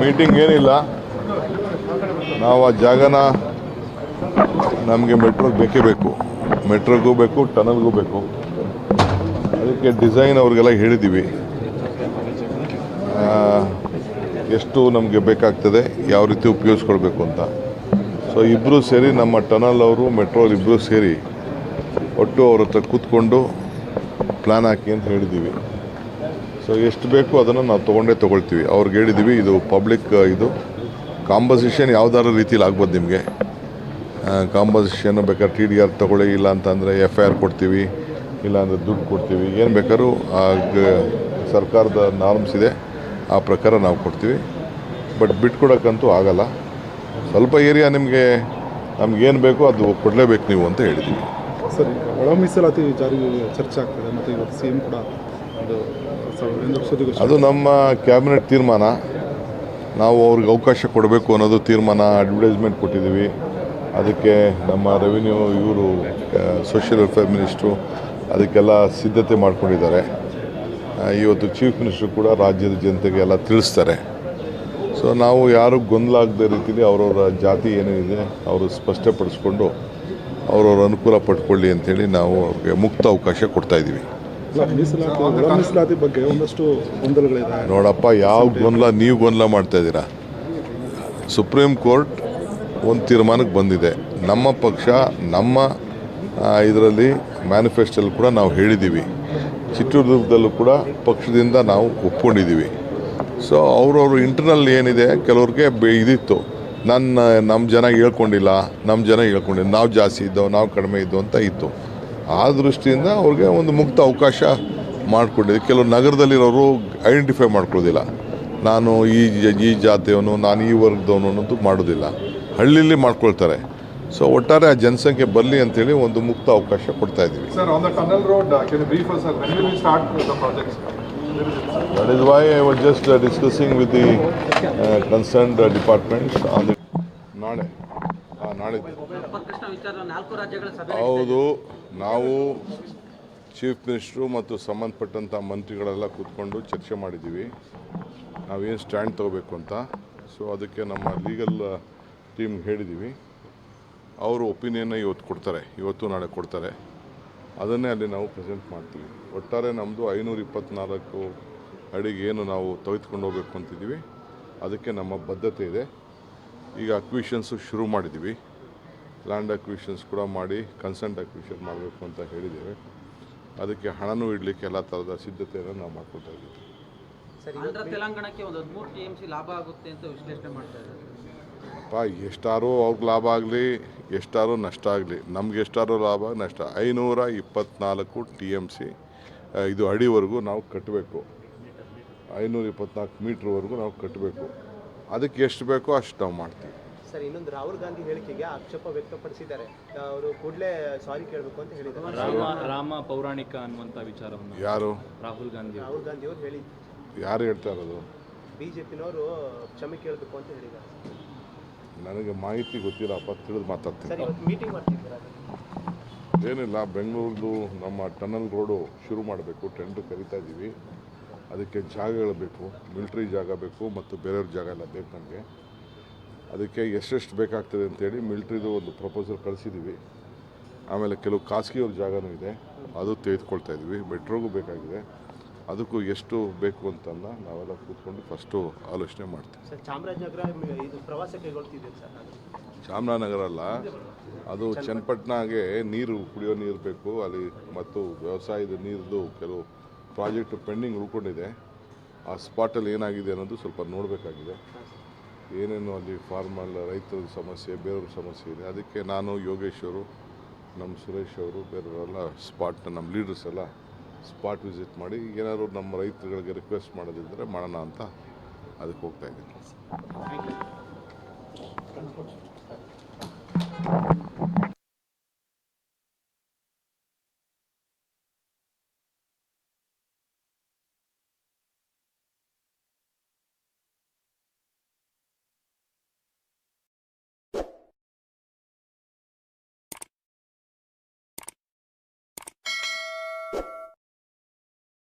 Meeting ಏನಿಲ್ಲ. ನಾವು ಆ ಜಾಗನ ನಮಗೆ ಮೆಟ್ರೋಗೆ ಬೇಕೇ ಬೇಕು. ಮೆಟ್ರೋಗೂ ಬೇಕು ಟನಲ್ಗೂ ಬೇಕು. ಅದಕ್ಕೆ ಡಿಸೈನ್ ಅವ್ರಿಗೆಲ್ಲ ಹೇಳಿದ್ದೀವಿ ಎಷ್ಟು ನಮಗೆ ಬೇಕಾಗ್ತದೆ, ಯಾವ ರೀತಿ ಉಪಯೋಗಿಸ್ಕೊಳ್ಬೇಕು ಅಂತ. ಸೊ ಇಬ್ಬರು ಸೇರಿ ನಮ್ಮ ಟನಲ್ ಅವರು ಮೆಟ್ರೋ ಇಬ್ಬರು ಸೇರಿ ಒಟ್ಟು ಅವ್ರ ಹತ್ರ ಕೂತ್ಕೊಂಡು ಪ್ಲ್ಯಾನ್ ಹಾಕಿ ಅಂತ ಹೇಳಿದ್ದೀವಿ ಸೊ ಎಷ್ಟು ಬೇಕು ಅದನ್ನು ನಾವು ತೊಗೊಂಡೇ ತೊಗೊಳ್ತೀವಿ. ಅವ್ರಿಗೆ ಹೇಳಿದ್ದೀವಿ, ಇದು ಪಬ್ಲಿಕ್ ಇದು ಕಾಂಪೋಸಿಷನ್ ಯಾವ್ದಾರ ರೀತಿಲಿ ಆಗ್ಬೋದು ನಿಮಗೆ. ಕಾಂಪೋಸಿಷನ್ ಬೇಕಾದ್ರೆ ಟಿ ಡಿ ಆರ್ ತೊಗೊಳ್ಳಿ ಇಲ್ಲ ಅಂತಂದರೆ ಎಫ್ ಐ ಆರ್ ಕೊಡ್ತೀವಿ ಇಲ್ಲ ಅಂದರೆ ದುಡ್ಡು ಕೊಡ್ತೀವಿ. ಏನು ಬೇಕಾದ್ರೂ ಸರ್ಕಾರದ ನಾರ್ಮ್ಸ್ ಇದೆ, ಆ ಪ್ರಕಾರ ನಾವು ಕೊಡ್ತೀವಿ. ಬಟ್ ಬಿಟ್ಕೊಡೋಕ್ಕಂತೂ ಆಗಲ್ಲ. ಸ್ವಲ್ಪ ಏರಿಯಾ ನಿಮಗೆ ನಮ್ಗೇನು ಬೇಕೋ ಅದು ಕೊಡಲೇಬೇಕು ನೀವು ಅಂತ ಹೇಳಿದ್ದೀವಿ. ಸರಿ, ಒಳ ಮೀಸಲಾತಿ ಜಾರಿ ಚರ್ಚೆ ಆಗ್ತದೆ, ಮತ್ತು ಇವತ್ತು ಸಿ ಎಂ ಕೂಡ ಅದು ನಮ್ಮ ಕ್ಯಾಬಿನೆಟ್ ತೀರ್ಮಾನ. ನಾವು ಅವ್ರಿಗೆ ಅವಕಾಶ ಕೊಡಬೇಕು ಅನ್ನೋದು ತೀರ್ಮಾನ ಅಡ್ವರ್ಟೈಸ್ಮೆಂಟ್ ಕೊಟ್ಟಿದ್ದೀವಿ. ಅದಕ್ಕೆ ನಮ್ಮ ರೆವಿನ್ಯೂ ಇವರು ಸೋಷಿಯಲ್ ವೆಲ್ಫೇರ್ ಮಿನಿಸ್ಟ್ರು ಅದಕ್ಕೆಲ್ಲ ಸಿದ್ಧತೆ ಮಾಡಿಕೊಂಡಿದ್ದಾರೆ. ಇವತ್ತು ಚೀಫ್ ಮಿನಿಸ್ಟ್ರು ಕೂಡ ರಾಜ್ಯದ ಜನತೆಗೆ ಎಲ್ಲ ತಿಳಿಸ್ತಾರೆ. ಸೊ ನಾವು ಯಾರು ಆಗದೇ ರೀತಿಯಲ್ಲಿ ಅವರವರ ಜಾತಿ ಏನೇನಿದೆ ಅವರು ಸ್ಪಷ್ಟಪಡಿಸ್ಕೊಂಡು ಅವರವ್ರ ಅನುಕೂಲ ಪಡ್ಕೊಳ್ಳಿ ಅಂತೇಳಿ ನಾವು ಅವ್ರಿಗೆ ಮುಕ್ತ ಅವಕಾಶ ಕೊಡ್ತಾ ಇದ್ದೀವಿ. ಅಲ್ಲ ಮೀಸಲಾತಿ ಬಗ್ಗೆ ಒಂದಷ್ಟು ಗೊಂದಲಗಳಿದೆ. ನೋಡಪ್ಪ ಯಾವ ಗೊಂದಲ ನೀವು ಗೊಂದಲ ಮಾಡ್ತಾ ಇದ್ದೀರಾ? ಸುಪ್ರೀಂ ಕೋರ್ಟ್ ಒಂದು ತೀರ್ಮಾನಕ್ಕೆ ಬಂದಿದೆ. ನಮ್ಮ ಪಕ್ಷ ನಮ್ಮ ಇದರಲ್ಲಿ ಮ್ಯಾನಿಫೆಸ್ಟೋಲ್ಲಿ ಕೂಡ ನಾವು ಹೇಳಿದ್ದೀವಿ. ಚಿತ್ರದುರ್ಗದಲ್ಲೂ ಕೂಡ ಪಕ್ಷದಿಂದ ನಾವು ಒಪ್ಕೊಂಡಿದ್ದೀವಿ. ಸೊ ಅವ್ರವ್ರ ಇಂಟರ್ನಲ್ ಏನಿದೆ ಕೆಲವ್ರಿಗೆ ಬೆ ಇದಿತ್ತು. ನನ್ನ ನಮ್ಮ ಜನ ಹೇಳ್ಕೊಂಡಿಲ್ಲ ನಮ್ಮ ಜನ ಹೇಳ್ಕೊಂಡಿಲ್ಲ. ನಾವು ಜಾಸ್ತಿ ಇದ್ದೋ ನಾವು ಕಡಿಮೆ ಇದ್ದೋ ಅಂತ ಇತ್ತು. ಆ ದೃಷ್ಟಿಯಿಂದ ಅವ್ರಿಗೆ ಒಂದು ಮುಕ್ತ ಅವಕಾಶ ಮಾಡಿಕೊಂಡಿದ್ದೆ ಕೆಲವು ನಗರದಲ್ಲಿರೋರು ಐಡೆಂಟಿಫೈ ಮಾಡ್ಕೊಳ್ಳೋದಿಲ್ಲ. ನಾನು ಈ ಈ ಜಾತಿಯವನು ನಾನು ಈ ವರ್ಗದವನು ಅನ್ನೋದು ಮಾಡೋದಿಲ್ಲ. ಹಳ್ಳಿಯಲ್ಲಿ ಮಾಡ್ಕೊಳ್ತಾರೆ. ಸೊ ಒಟ್ಟಾರೆ ಆ ಜನಸಂಖ್ಯೆ ಬರಲಿ ಅಂತೇಳಿ ಒಂದು ಮುಕ್ತ ಅವಕಾಶ ಕೊಡ್ತಾ ಇದ್ದೀವಿ. That is why I was just discussing with the concern department on will ನಾಳೆ ಹೌದು ನಾವು ಚೀಫ್ ಮಿನಿಸ್ಟ್ರು ಮತ್ತು ಸಂಬಂಧಪಟ್ಟಂಥ ಮಂತ್ರಿಗಳೆಲ್ಲ ಕೂತ್ಕೊಂಡು ಚರ್ಚೆ ಮಾಡಿದ್ದೀವಿ. ನಾವೇನು ಸ್ಟ್ಯಾಂಡ್ ತಗೋಬೇಕು ಅಂತ. ಸೊ ಅದಕ್ಕೆ ನಮ್ಮ ಲೀಗಲ್ ಟೀಮ್ ಹೇಳಿದ್ದೀವಿ. ಅವರು ಒಪಿನಿಯನ್ನ ಇವತ್ತು ಕೊಡ್ತಾರೆ. ಇವತ್ತು ನಾಳೆ ಕೊಡ್ತಾರೆ. ಅದನ್ನೇ ಅಲ್ಲಿ ನಾವು ಪ್ರೆಸೆಂಟ್ ಮಾಡ್ತೀವಿ. ಒಟ್ಟಾರೆ ನಮ್ಮದು ಐನೂರ ಇಪ್ಪತ್ತ್ನಾಲ್ಕು ಅಡಿಗೆ ಏನು ನಾವು ತೆಗೆದುಕೊಂಡು ಹೋಗ್ಬೇಕು ಅಂತಿದ್ದೀವಿ. ಅದಕ್ಕೆ ನಮ್ಮ ಬದ್ಧತೆ ಇದೆ. ಈಗ ಅಕ್ವಿಷನ್ಸು ಶುರು ಮಾಡಿದ್ದೀವಿ. ಲ್ಯಾಂಡ್ ಅಕ್ವಿಷನ್ಸ್ ಕೂಡ ಮಾಡಿ ಕನ್ಸೆಂಟ್ ಅಕ್ವಿಷನ್ ಮಾಡಬೇಕು ಅಂತ ಹೇಳಿದ್ದೇವೆ. ಅದಕ್ಕೆ ಹಣನೂ ಇಡಲಿಕ್ಕೆ ಎಲ್ಲ ಥರದ ಸಿದ್ಧತೆಯನ್ನು ನಾವು ಮಾಡ್ಕೊಳ್ತಾ ಇದ್ದೀವಿ. ಆಂಧ್ರ ತೆಲಂಗಾಣಕ್ಕೆ ಒಂದು ಹದಿಮೂರು ಟಿ ಎಂ ಸಿ ಲಾಭ ಆಗುತ್ತೆ ಅಂತ ವಿಶ್ಲೇಷಣೆ ಮಾಡ್ತಾ ಇದ್ದಾರೆ. ಅಪ್ಪ ಎಷ್ಟಾರು ಅವ್ರಿಗೆ ಲಾಭ ಆಗಲಿ ಎಷ್ಟಾರು ನಷ್ಟ ಆಗಲಿ. ನಮ್ಗೆ ಎಷ್ಟಾರು ಲಾಭ ನಷ್ಟ? ಐನೂರ ಇಪ್ಪತ್ನಾಲ್ಕು ಟಿ ಎಂ ಸಿ ಇದು ಅಡಿವರೆಗೂ ನಾವು ಕಟ್ಟಬೇಕು ಐನೂರ ಇಪ್ಪತ್ನಾಲ್ಕು ಮೀಟ್ರ್ವರೆಗೂ ನಾವು ಕಟ್ಟಬೇಕು ಅದಕ್ಕೆ ಎಷ್ಟು ಬೇಕೋ ಅಷ್ಟು ನಾವು ಮಾಡ್ತೀವಿ. ಸರ್ ಇನ್ನೊಂದು ರಾಹುಲ್ ಗಾಂಧಿ ಹೇಳಿಕೆಗೆ ಆಕ್ಷೇಪ ವ್ಯಕ್ತಪಡಿಸಿದ್ದಾರೆ. ಅವರು ಕೂಡಲೇ ಸಾರಿ ಕೇಳಬೇಕು ಅಂತ ಹೇಳಿದ್ದಾರೆ. ರಾಮ ರಾಮ ಪೌರಾಣಿಕ ಅನ್ನುವಂಥ ವಿಚಾರವನ್ನು ಯಾರು? ರಾಹುಲ್ ಗಾಂಧಿ ಅವರು. ರಾಹುಲ್ ಗಾಂಧಿ ಅವರು ಹೇಳಿ ಯಾರು ಹೇಳ್ತಾ ಇರೋದು? ಬಿಜೆಪಿನವರು ಕ್ಷಮೆ ಕೇಳಬೇಕು ಅಂತ ಹೇಳಿದ್ದಾರೆ. ನನಗೆ ಮಾಹಿತಿ ಗೊತ್ತಿಲ್ಲಪ್ಪ ತಿಳಿದು ಮಾತಾಡ್ತೀನಿ. ಸರ್ ಇವತ್ತು ಮೀಟಿಂಗ್ ಮಾಡ್ತಿದ್ದೀರಾ? ಏನಿಲ್ಲ ಬೆಂಗಳೂರದು ನಮ್ಮ ಟನಲ್ ರೋಡು ಶುರು ಮಾಡಬೇಕು ಟೆಂಡರ್ ಕರಿತಾ ಇದ್ದೀವಿ ಅದಕ್ಕೆ ಜಾಗಗಳು ಬೇಕು ಮಿಲ್ಟ್ರಿ ಜಾಗ ಬೇಕು ಮತ್ತು ಬೇರೆಯವ್ರ ಜಾಗ ಎಲ್ಲ ಬೇಕು ನನಗೆ ಅದಕ್ಕೆ ಎಷ್ಟೆಷ್ಟು ಬೇಕಾಗ್ತದೆ ಅಂತೇಳಿ ಮಿಲ್ಟ್ರಿದು ಒಂದು ಪ್ರಪೋಸಲ್ ಕಳಿಸಿದ್ದೀವಿ ಆಮೇಲೆ ಕೆಲವು ಖಾಸಗಿಯವ್ರ ಜಾಗನೂ ಇದೆ. ಅದು ತೆಗೆದುಕೊಳ್ತಾ ಇದ್ದೀವಿ. ಮೆಟ್ರೋಗೂ ಬೇಕಾಗಿದೆ. ಅದಕ್ಕೂ ಎಷ್ಟು ಬೇಕು ಅಂತೆಲ್ಲ ನಾವೆಲ್ಲ ಕೂತ್ಕೊಂಡು ಫಸ್ಟು ಆಲೋಚನೆ ಮಾಡ್ತೀವಿ. ಚಾಮರಾಜನಗರ ಅಲ್ಲ. ಅದು ಚನ್ನಪಟ್ಟಣಗೆ ನೀರು ಕುಡಿಯೋ ನೀರು ಬೇಕು. ಅಲ್ಲಿ ಮತ್ತು ವ್ಯವಸಾಯದ ನೀರದು ಕೆಲವು ಪ್ರಾಜೆಕ್ಟ್ ಪೆಂಡಿಂಗ್ ಉಳ್ಕೊಂಡಿದೆ. ಆ ಸ್ಪಾಟಲ್ಲಿ ಏನಾಗಿದೆ ಅನ್ನೋದು ಸ್ವಲ್ಪ ನೋಡಬೇಕಾಗಿದೆ. ಏನೇನು ಅಲ್ಲಿ ಫಾರ್ಮಲ್ ರೈತರ ಸಮಸ್ಯೆ ಬೇರೆಯವ್ರ ಸಮಸ್ಯೆ ಇದೆ. ಅದಕ್ಕೆ ನಾನು ಯೋಗೇಶ್ ಅವರು, ನಮ್ಮ ಸುರೇಶ್ ಅವರು, ಬೇರೆಯವರೆಲ್ಲ ಸ್ಪಾಟ್ ನಮ್ಮ ಲೀಡರ್ಸ್ ಎಲ್ಲ ಸ್ಪಾಟ್ ವಿಸಿಟ್ ಮಾಡಿ ಏನಾದರೂ ನಮ್ಮ ರೈತರುಗಳಿಗೆ ರಿಕ್ವೆಸ್ಟ್ ಮಾಡೋದಿದ್ದರೆ ಮಾಡೋಣ ಅಂತ ಅದಕ್ಕೆ ಹೋಗ್ತಾ ಇದ್ದೀನಿ.